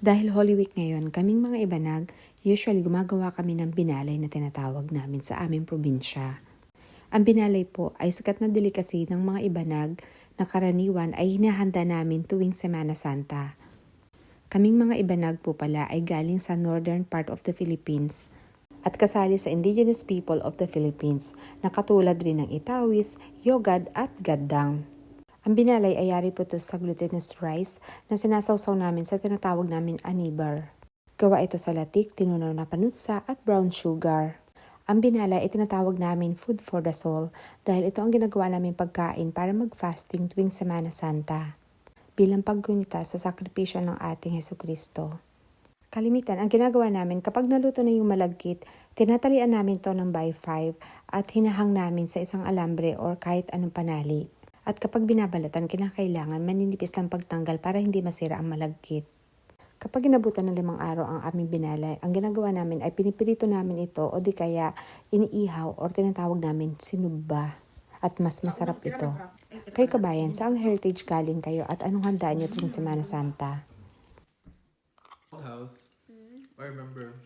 Dahil Holy Week ngayon, kaming mga ibanag, usually gumagawa kami ng binalay na tinatawag namin sa aming probinsya. Ang binalay po ay sikat na delikasi ng mga ibanag na karaniwan ay hinahanda namin tuwing Semana Santa. Kaming mga ibanag po pala ay galing sa northern part of the Philippines at kasali sa indigenous people of the Philippines na katulad rin ng Itawis, Yogad at Gaddang. Ang binalay ay yari po ito sa glutinous rice na sinasawsaw namin sa tinatawag namin anibar. Gawa ito sa latik, tinunaw na panutsa at brown sugar. Ang binalay ay tinatawag namin food for the soul dahil ito ang ginagawa namin pagkain para mag-fasting tuwing Semana Santa bilang paggunita sa sakripisyo ng ating Heso Kristo. Kalimitan, ang ginagawa namin kapag naluto na yung malagkit, tinatalian namin to ng by 5 at hinahang namin sa isang alambre or kahit anong panali. At kapag binabalatan, kinakailangan maninipis lang pagtanggal para hindi masira ang malagkit. Kapag inabutan ng limang araw ang aming binalay, ang ginagawa namin ay pinipirito namin ito o di kaya iniihaw or tinatawag namin sinubba. At mas masarap ito. Kayo kabayan, saang heritage galing kayo at anong handaan niyo tuwing Semana Santa? house. I remember